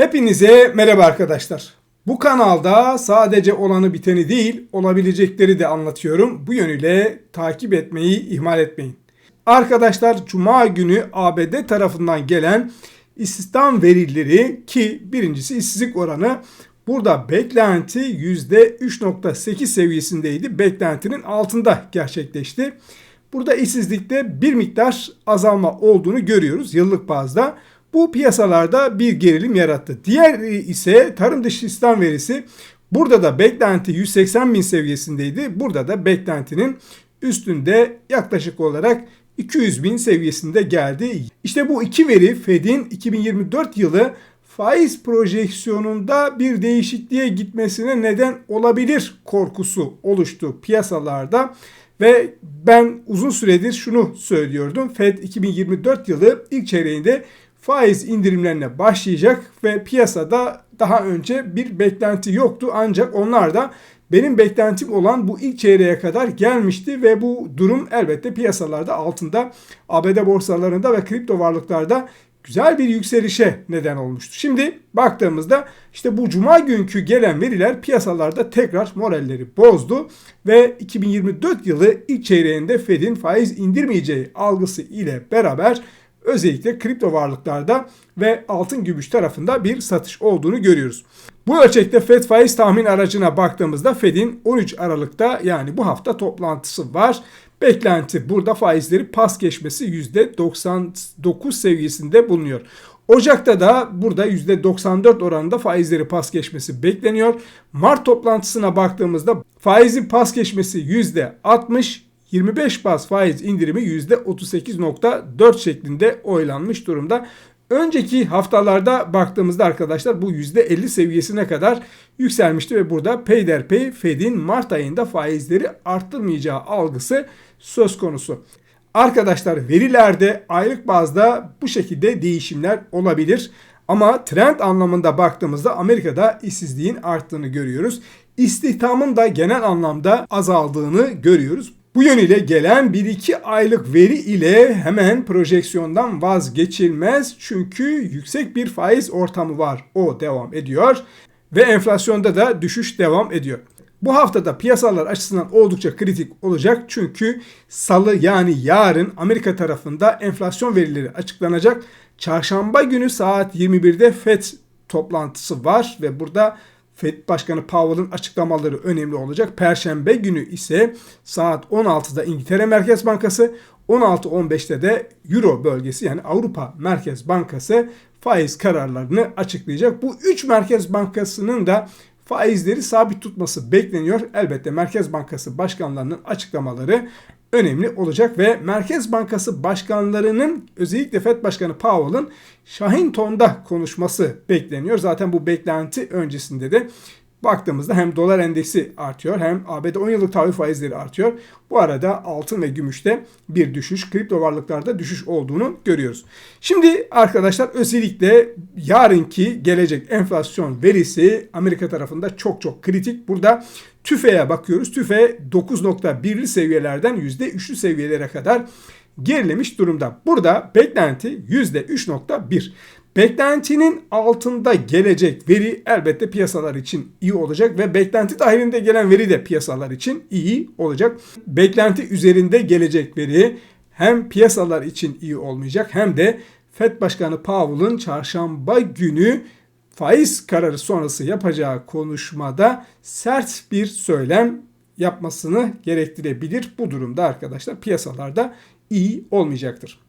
Hepinize merhaba arkadaşlar. Bu kanalda sadece olanı biteni değil, olabilecekleri de anlatıyorum. Bu yönüyle takip etmeyi ihmal etmeyin. Arkadaşlar Cuma günü ABD tarafından gelen istihdam verileri ki birincisi işsizlik oranı burada beklenti %3.8 seviyesindeydi. Beklentinin altında gerçekleşti. Burada işsizlikte bir miktar azalma olduğunu görüyoruz yıllık bazda. Bu piyasalarda bir gerilim yarattı. Diğer ise tarım dışı istihdam verisi. Burada da beklenti 180 bin seviyesindeydi. Burada da beklentinin üstünde yaklaşık olarak 200 bin seviyesinde geldi. İşte bu iki veri Fed'in 2024 yılı faiz projeksiyonunda bir değişikliğe gitmesine neden olabilir korkusu oluştu piyasalarda. Ve ben uzun süredir şunu söylüyordum. Fed 2024 yılı ilk çeyreğinde faiz indirimlerine başlayacak ve piyasada daha önce bir beklenti yoktu ancak onlar da benim beklentim olan bu ilk çeyreğe kadar gelmişti ve bu durum elbette piyasalarda altında ABD borsalarında ve kripto varlıklarda güzel bir yükselişe neden olmuştu. Şimdi baktığımızda işte bu cuma günkü gelen veriler piyasalarda tekrar moralleri bozdu ve 2024 yılı ilk çeyreğinde Fed'in faiz indirmeyeceği algısı ile beraber özellikle kripto varlıklarda ve altın gümüş tarafında bir satış olduğunu görüyoruz. Bu ölçekte Fed faiz tahmin aracına baktığımızda Fed'in 13 Aralık'ta yani bu hafta toplantısı var. Beklenti burada faizleri pas geçmesi %99 seviyesinde bulunuyor. Ocak'ta da burada %94 oranında faizleri pas geçmesi bekleniyor. Mart toplantısına baktığımızda faizin pas geçmesi %60, 25 bas faiz indirimi %38.4 şeklinde oylanmış durumda. Önceki haftalarda baktığımızda arkadaşlar bu %50 seviyesine kadar yükselmişti ve burada peyderpey Fed'in Mart ayında faizleri arttırmayacağı algısı söz konusu. Arkadaşlar verilerde aylık bazda bu şekilde değişimler olabilir. Ama trend anlamında baktığımızda Amerika'da işsizliğin arttığını görüyoruz. İstihdamın da genel anlamda azaldığını görüyoruz. Bu yönüyle gelen 1-2 aylık veri ile hemen projeksiyondan vazgeçilmez çünkü yüksek bir faiz ortamı var. O devam ediyor ve enflasyonda da düşüş devam ediyor. Bu haftada piyasalar açısından oldukça kritik olacak çünkü salı yani yarın Amerika tarafında enflasyon verileri açıklanacak. Çarşamba günü saat 21'de FED toplantısı var ve burada Fed Başkanı Powell'ın açıklamaları önemli olacak. Perşembe günü ise saat 16'da İngiltere Merkez Bankası, 16-15'te de Euro bölgesi yani Avrupa Merkez Bankası faiz kararlarını açıklayacak. Bu 3 Merkez Bankası'nın da faizleri sabit tutması bekleniyor. Elbette Merkez Bankası başkanlarının açıklamaları önemli olacak ve Merkez Bankası başkanlarının özellikle FED Başkanı Powell'ın Şahin konuşması bekleniyor. Zaten bu beklenti öncesinde de baktığımızda hem dolar endeksi artıyor hem ABD 10 yıllık tahvil faizleri artıyor. Bu arada altın ve gümüşte bir düşüş, kripto varlıklarda düşüş olduğunu görüyoruz. Şimdi arkadaşlar özellikle yarınki gelecek enflasyon verisi Amerika tarafında çok çok kritik. Burada TÜFE'ye bakıyoruz. TÜFE 9.1'li seviyelerden %3'lü seviyelere kadar gerilemiş durumda. Burada beklenti %3.1. Beklentinin altında gelecek veri elbette piyasalar için iyi olacak ve beklenti dahilinde gelen veri de piyasalar için iyi olacak. Beklenti üzerinde gelecek veri hem piyasalar için iyi olmayacak hem de Fed Başkanı Powell'ın çarşamba günü faiz kararı sonrası yapacağı konuşmada sert bir söylem yapmasını gerektirebilir. Bu durumda arkadaşlar piyasalarda iyi olmayacaktır.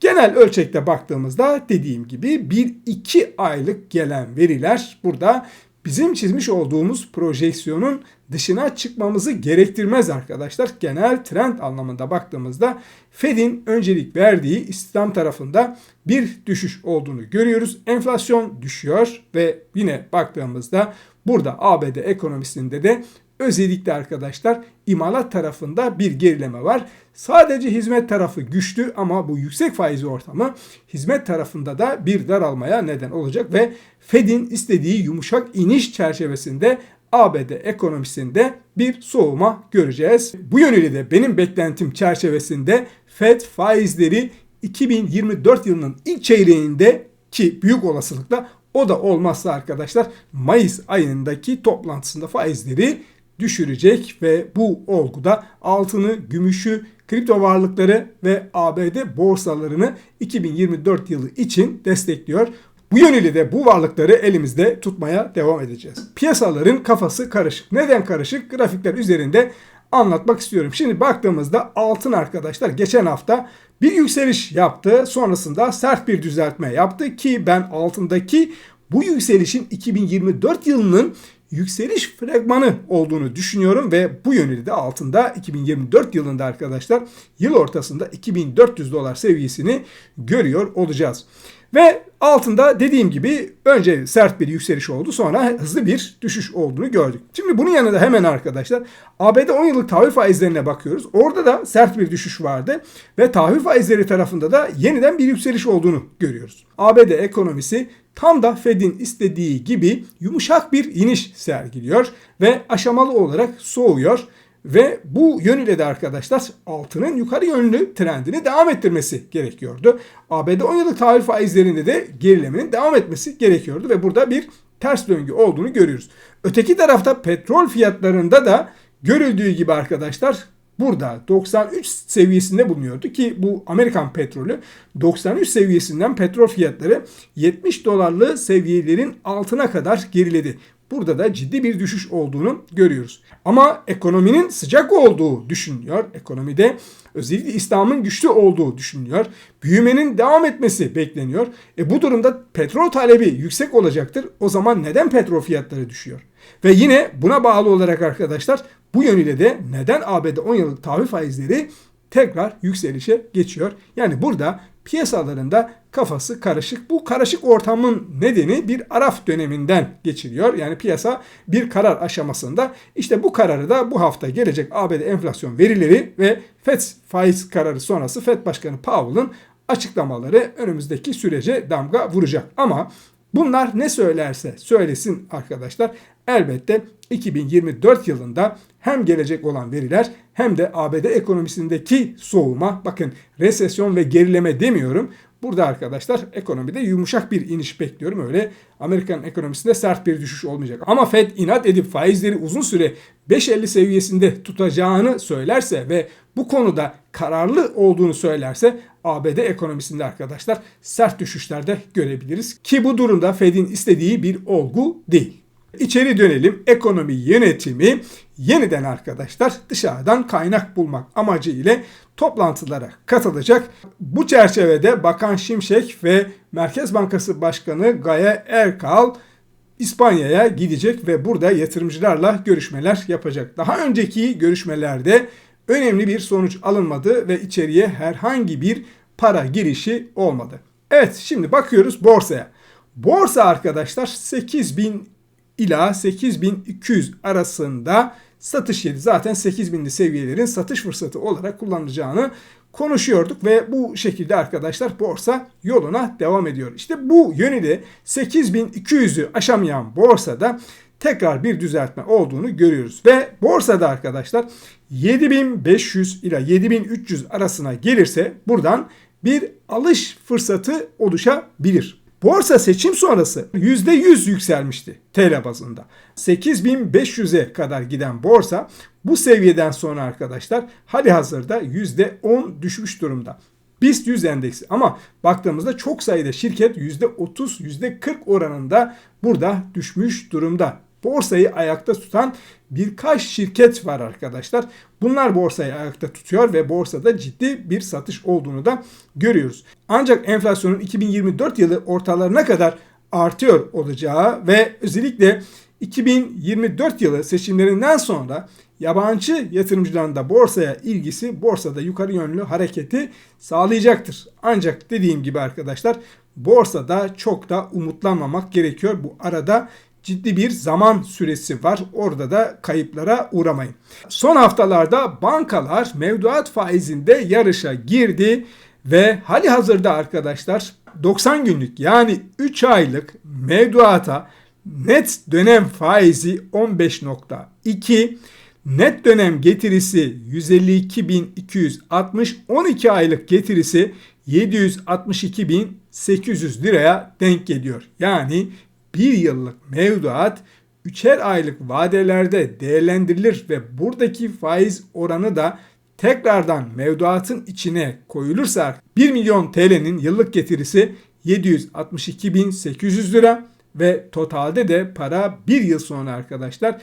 Genel ölçekte baktığımızda dediğim gibi 1-2 aylık gelen veriler burada bizim çizmiş olduğumuz projeksiyonun dışına çıkmamızı gerektirmez arkadaşlar. Genel trend anlamında baktığımızda Fed'in öncelik verdiği istihdam tarafında bir düşüş olduğunu görüyoruz. Enflasyon düşüyor ve yine baktığımızda burada ABD ekonomisinde de Özellikle arkadaşlar imalat tarafında bir gerileme var. Sadece hizmet tarafı güçlü ama bu yüksek faiz ortamı hizmet tarafında da bir daralmaya neden olacak ve Fed'in istediği yumuşak iniş çerçevesinde ABD ekonomisinde bir soğuma göreceğiz. Bu yönüyle de benim beklentim çerçevesinde Fed faizleri 2024 yılının ilk çeyreğinde ki büyük olasılıkla O da olmazsa arkadaşlar Mayıs ayındaki toplantısında faizleri düşürecek ve bu olguda altını, gümüşü, kripto varlıkları ve ABD borsalarını 2024 yılı için destekliyor. Bu yönüyle de bu varlıkları elimizde tutmaya devam edeceğiz. Piyasaların kafası karışık. Neden karışık? Grafikler üzerinde anlatmak istiyorum. Şimdi baktığımızda altın arkadaşlar geçen hafta bir yükseliş yaptı. Sonrasında sert bir düzeltme yaptı ki ben altındaki bu yükselişin 2024 yılının yükseliş fragmanı olduğunu düşünüyorum ve bu yönüyle de altında 2024 yılında arkadaşlar yıl ortasında 2400 dolar seviyesini görüyor olacağız. Ve altında dediğim gibi önce sert bir yükseliş oldu sonra hızlı bir düşüş olduğunu gördük. Şimdi bunun yanında hemen arkadaşlar ABD 10 yıllık tahvil faizlerine bakıyoruz. Orada da sert bir düşüş vardı ve tahvil faizleri tarafında da yeniden bir yükseliş olduğunu görüyoruz. ABD ekonomisi tam da Fed'in istediği gibi yumuşak bir iniş sergiliyor ve aşamalı olarak soğuyor. Ve bu yönüyle de arkadaşlar altının yukarı yönlü trendini devam ettirmesi gerekiyordu. ABD 10 yıllık tahvil faizlerinde de gerilemenin devam etmesi gerekiyordu ve burada bir ters döngü olduğunu görüyoruz. Öteki tarafta petrol fiyatlarında da görüldüğü gibi arkadaşlar burada 93 seviyesinde bulunuyordu ki bu Amerikan petrolü 93 seviyesinden petrol fiyatları 70 dolarlı seviyelerin altına kadar geriledi. Burada da ciddi bir düşüş olduğunu görüyoruz. Ama ekonominin sıcak olduğu düşünülüyor. Ekonomide özellikle İslam'ın güçlü olduğu düşünülüyor. Büyümenin devam etmesi bekleniyor. E bu durumda petrol talebi yüksek olacaktır. O zaman neden petrol fiyatları düşüyor? Ve yine buna bağlı olarak arkadaşlar bu yönüyle de neden ABD 10 yıllık tahvil faizleri tekrar yükselişe geçiyor. Yani burada piyasalarında kafası karışık. Bu karışık ortamın nedeni bir araf döneminden geçiriyor. Yani piyasa bir karar aşamasında. İşte bu kararı da bu hafta gelecek ABD enflasyon verileri ve FED faiz kararı sonrası FED Başkanı Powell'ın açıklamaları önümüzdeki sürece damga vuracak. Ama bunlar ne söylerse söylesin arkadaşlar elbette 2024 yılında hem gelecek olan veriler hem de ABD ekonomisindeki soğuma bakın resesyon ve gerileme demiyorum. Burada arkadaşlar ekonomide yumuşak bir iniş bekliyorum. Öyle Amerikan ekonomisinde sert bir düşüş olmayacak. Ama Fed inat edip faizleri uzun süre 5.50 seviyesinde tutacağını söylerse ve bu konuda kararlı olduğunu söylerse ABD ekonomisinde arkadaşlar sert düşüşlerde görebiliriz. Ki bu durumda Fed'in istediği bir olgu değil. İçeri dönelim. Ekonomi yönetimi yeniden arkadaşlar dışarıdan kaynak bulmak amacı ile toplantılara katılacak. Bu çerçevede Bakan Şimşek ve Merkez Bankası Başkanı Gaye Erkal İspanya'ya gidecek ve burada yatırımcılarla görüşmeler yapacak. Daha önceki görüşmelerde önemli bir sonuç alınmadı ve içeriye herhangi bir para girişi olmadı. Evet şimdi bakıyoruz borsaya. Borsa arkadaşlar 8000 ila 8200 arasında satış yedi. Zaten 8000'li seviyelerin satış fırsatı olarak kullanılacağını konuşuyorduk ve bu şekilde arkadaşlar borsa yoluna devam ediyor. İşte bu yönüyle 8200'ü aşamayan borsada tekrar bir düzeltme olduğunu görüyoruz. Ve borsada arkadaşlar 7500 ila 7300 arasına gelirse buradan bir alış fırsatı oluşabilir. Borsa seçim sonrası %100 yükselmişti TL bazında. 8500'e kadar giden borsa bu seviyeden sonra arkadaşlar hali hazırda %10 düşmüş durumda. BIST 100 endeksi ama baktığımızda çok sayıda şirket %30 %40 oranında burada düşmüş durumda borsayı ayakta tutan birkaç şirket var arkadaşlar. Bunlar borsayı ayakta tutuyor ve borsada ciddi bir satış olduğunu da görüyoruz. Ancak enflasyonun 2024 yılı ortalarına kadar artıyor olacağı ve özellikle 2024 yılı seçimlerinden sonra yabancı yatırımcıların da borsaya ilgisi borsada yukarı yönlü hareketi sağlayacaktır. Ancak dediğim gibi arkadaşlar borsada çok da umutlanmamak gerekiyor. Bu arada ciddi bir zaman süresi var. Orada da kayıplara uğramayın. Son haftalarda bankalar mevduat faizinde yarışa girdi ve hali hazırda arkadaşlar 90 günlük yani 3 aylık mevduata net dönem faizi 15.2 Net dönem getirisi 152.260, 12 aylık getirisi 762.800 liraya denk geliyor. Yani bir yıllık mevduat üçer aylık vadelerde değerlendirilir ve buradaki faiz oranı da tekrardan mevduatın içine koyulursa 1 milyon TL'nin yıllık getirisi 762.800 lira ve totalde de para bir yıl sonra arkadaşlar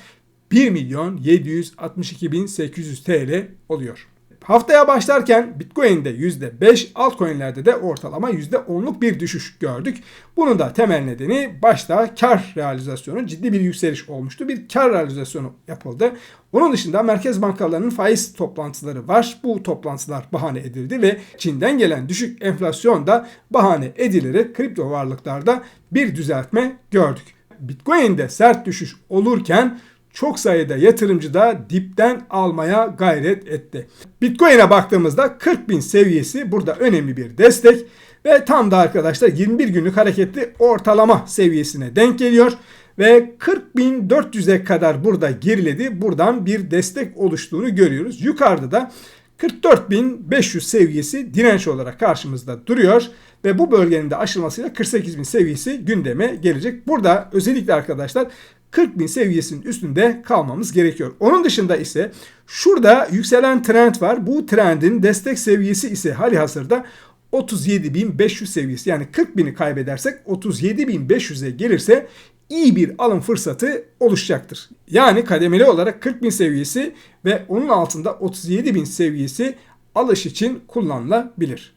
1 milyon 762.800 TL oluyor. Haftaya başlarken Bitcoin'de %5, altcoin'lerde de ortalama %10'luk bir düşüş gördük. Bunun da temel nedeni başta kar realizasyonu ciddi bir yükseliş olmuştu. Bir kar realizasyonu yapıldı. Onun dışında merkez bankalarının faiz toplantıları var. Bu toplantılar bahane edildi ve Çin'den gelen düşük enflasyon da bahane edilerek kripto varlıklarda bir düzeltme gördük. Bitcoin'de sert düşüş olurken çok sayıda yatırımcı da dipten almaya gayret etti. Bitcoin'e baktığımızda 40 bin seviyesi burada önemli bir destek ve tam da arkadaşlar 21 günlük hareketli ortalama seviyesine denk geliyor ve 40.400'e kadar burada geriledi. Buradan bir destek oluştuğunu görüyoruz. Yukarıda da 44.500 seviyesi direnç olarak karşımızda duruyor ve bu bölgenin de aşılmasıyla 48.000 seviyesi gündeme gelecek. Burada özellikle arkadaşlar 40 bin seviyesinin üstünde kalmamız gerekiyor. Onun dışında ise şurada yükselen trend var. Bu trendin destek seviyesi ise hali hazırda 37.500 seviyesi. Yani 40 bini kaybedersek 37.500'e gelirse iyi bir alım fırsatı oluşacaktır. Yani kademeli olarak 40 bin seviyesi ve onun altında 37 bin seviyesi alış için kullanılabilir.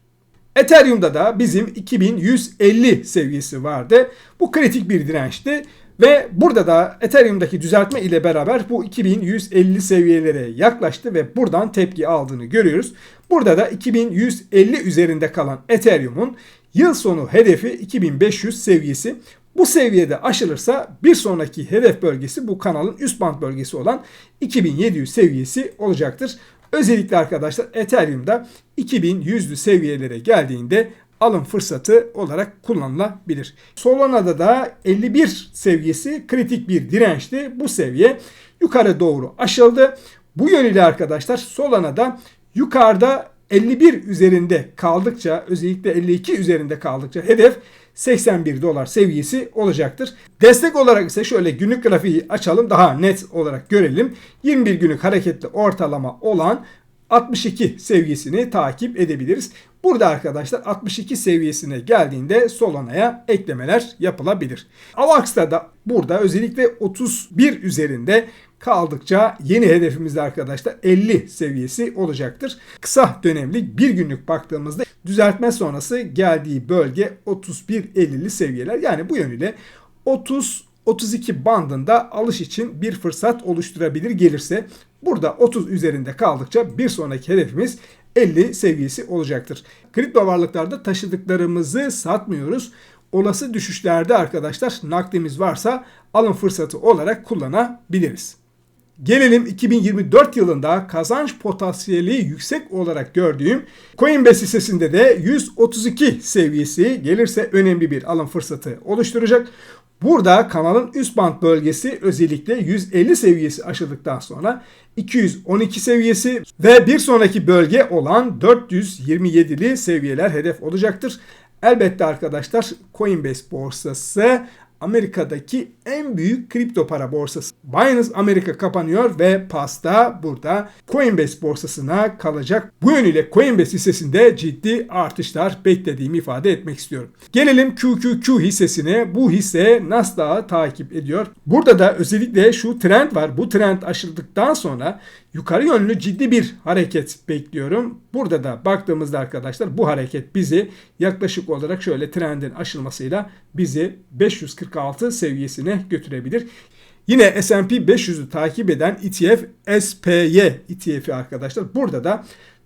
Ethereum'da da bizim 2150 seviyesi vardı. Bu kritik bir dirençti. Ve burada da Ethereum'daki düzeltme ile beraber bu 2150 seviyelere yaklaştı ve buradan tepki aldığını görüyoruz. Burada da 2150 üzerinde kalan Ethereum'un yıl sonu hedefi 2500 seviyesi. Bu seviyede aşılırsa bir sonraki hedef bölgesi bu kanalın üst band bölgesi olan 2700 seviyesi olacaktır. Özellikle arkadaşlar Ethereum'da 2100'lü seviyelere geldiğinde alım fırsatı olarak kullanılabilir. Solana'da da 51 seviyesi kritik bir dirençti. Bu seviye yukarı doğru aşıldı. Bu yönüyle arkadaşlar Solana'da yukarıda 51 üzerinde kaldıkça özellikle 52 üzerinde kaldıkça hedef 81 dolar seviyesi olacaktır. Destek olarak ise şöyle günlük grafiği açalım daha net olarak görelim. 21 günlük hareketli ortalama olan 62 seviyesini takip edebiliriz. Burada arkadaşlar 62 seviyesine geldiğinde Solana'ya eklemeler yapılabilir. Avax'ta da burada özellikle 31 üzerinde kaldıkça yeni hedefimizde arkadaşlar 50 seviyesi olacaktır. Kısa dönemli bir günlük baktığımızda düzeltme sonrası geldiği bölge 31-50'li seviyeler. Yani bu yönüyle 30 32 bandında alış için bir fırsat oluşturabilir gelirse burada 30 üzerinde kaldıkça bir sonraki hedefimiz 50 seviyesi olacaktır. Kripto varlıklarda taşıdıklarımızı satmıyoruz. Olası düşüşlerde arkadaşlar nakdimiz varsa alım fırsatı olarak kullanabiliriz. Gelelim 2024 yılında kazanç potansiyeli yüksek olarak gördüğüm Coinbase hissesinde de 132 seviyesi gelirse önemli bir alım fırsatı oluşturacak. Burada kanalın üst band bölgesi özellikle 150 seviyesi aşıldıktan sonra 212 seviyesi ve bir sonraki bölge olan 427'li seviyeler hedef olacaktır. Elbette arkadaşlar Coinbase borsası Amerika'daki en büyük kripto para borsası. Binance Amerika kapanıyor ve pasta burada Coinbase borsasına kalacak. Bu yönüyle Coinbase hissesinde ciddi artışlar beklediğimi ifade etmek istiyorum. Gelelim QQQ hissesine. Bu hisse Nasdaq'ı takip ediyor. Burada da özellikle şu trend var. Bu trend aşıldıktan sonra yukarı yönlü ciddi bir hareket bekliyorum. Burada da baktığımızda arkadaşlar bu hareket bizi yaklaşık olarak şöyle trendin aşılmasıyla bizi 546 seviyesine götürebilir. Yine S&P 500'ü takip eden ETF SPY ETF'i arkadaşlar. Burada da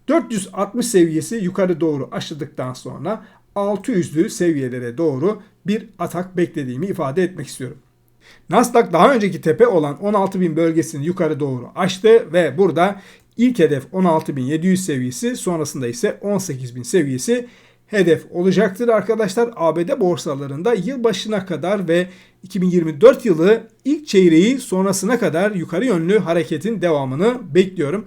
460 seviyesi yukarı doğru aşıldıktan sonra 600'lü seviyelere doğru bir atak beklediğimi ifade etmek istiyorum. Nasdaq daha önceki tepe olan 16.000 bölgesini yukarı doğru aştı ve burada ilk hedef 16.700 seviyesi sonrasında ise 18.000 seviyesi hedef olacaktır arkadaşlar. ABD borsalarında yılbaşına kadar ve 2024 yılı ilk çeyreği sonrasına kadar yukarı yönlü hareketin devamını bekliyorum.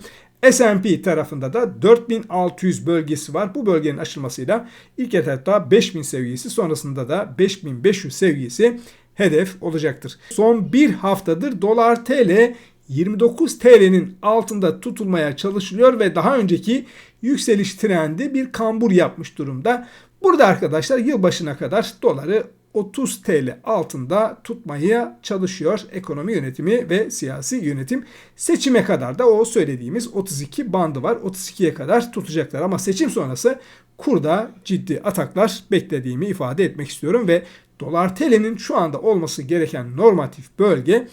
S&P tarafında da 4600 bölgesi var. Bu bölgenin aşılmasıyla ilk etapta 5000 seviyesi sonrasında da 5500 seviyesi hedef olacaktır. Son bir haftadır dolar TL 29 TL'nin altında tutulmaya çalışılıyor ve daha önceki yükseliş trendi bir kambur yapmış durumda. Burada arkadaşlar yılbaşına kadar doları 30 TL altında tutmaya çalışıyor ekonomi yönetimi ve siyasi yönetim. Seçime kadar da o söylediğimiz 32 bandı var. 32'ye kadar tutacaklar ama seçim sonrası kurda ciddi ataklar beklediğimi ifade etmek istiyorum ve dolar TL'nin şu anda olması gereken normatif bölge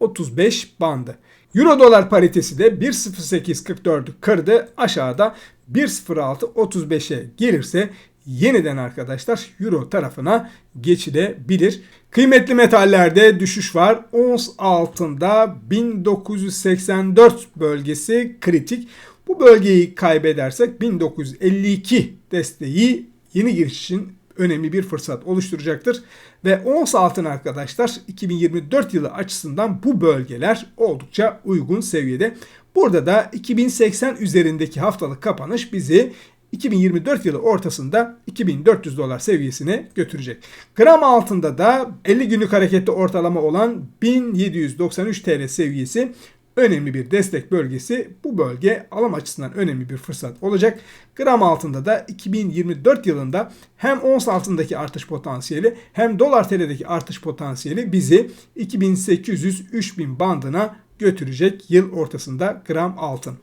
35 bandı. Euro dolar paritesi de 1.0844'ü kırdı. Aşağıda 1.0635'e gelirse yeniden arkadaşlar euro tarafına geçilebilir. Kıymetli metallerde düşüş var. Ons altında 1984 bölgesi kritik. Bu bölgeyi kaybedersek 1952 desteği yeni giriş için önemli bir fırsat oluşturacaktır. Ve ons altın arkadaşlar 2024 yılı açısından bu bölgeler oldukça uygun seviyede. Burada da 2080 üzerindeki haftalık kapanış bizi 2024 yılı ortasında 2400 dolar seviyesine götürecek. Gram altında da 50 günlük hareketli ortalama olan 1793 TL seviyesi önemli bir destek bölgesi. Bu bölge alım açısından önemli bir fırsat olacak. Gram altında da 2024 yılında hem ons altındaki artış potansiyeli hem dolar TL'deki artış potansiyeli bizi 2800-3000 bandına götürecek yıl ortasında gram altın.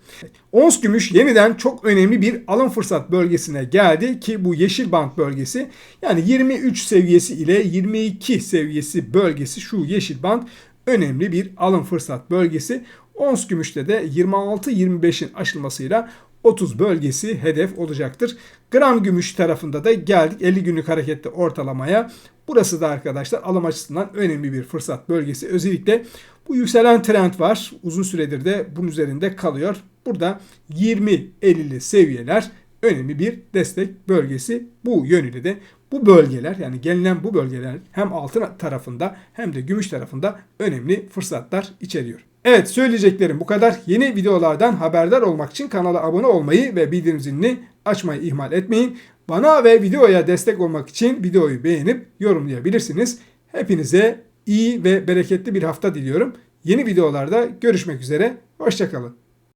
Ons gümüş yeniden çok önemli bir alım fırsat bölgesine geldi ki bu yeşil band bölgesi yani 23 seviyesi ile 22 seviyesi bölgesi şu yeşil band önemli bir alım fırsat bölgesi. Ons gümüşte de 26-25'in aşılmasıyla 30 bölgesi hedef olacaktır. Gram gümüş tarafında da geldik 50 günlük harekette ortalamaya. Burası da arkadaşlar alım açısından önemli bir fırsat bölgesi. Özellikle bu yükselen trend var. Uzun süredir de bunun üzerinde kalıyor. Burada 20-50'li seviyeler önemli bir destek bölgesi. Bu yönüyle de bu bölgeler yani gelinen bu bölgeler hem altın tarafında hem de gümüş tarafında önemli fırsatlar içeriyor. Evet söyleyeceklerim bu kadar. Yeni videolardan haberdar olmak için kanala abone olmayı ve bildirim zilini açmayı ihmal etmeyin. Bana ve videoya destek olmak için videoyu beğenip yorumlayabilirsiniz. Hepinize iyi ve bereketli bir hafta diliyorum. Yeni videolarda görüşmek üzere. Hoşçakalın.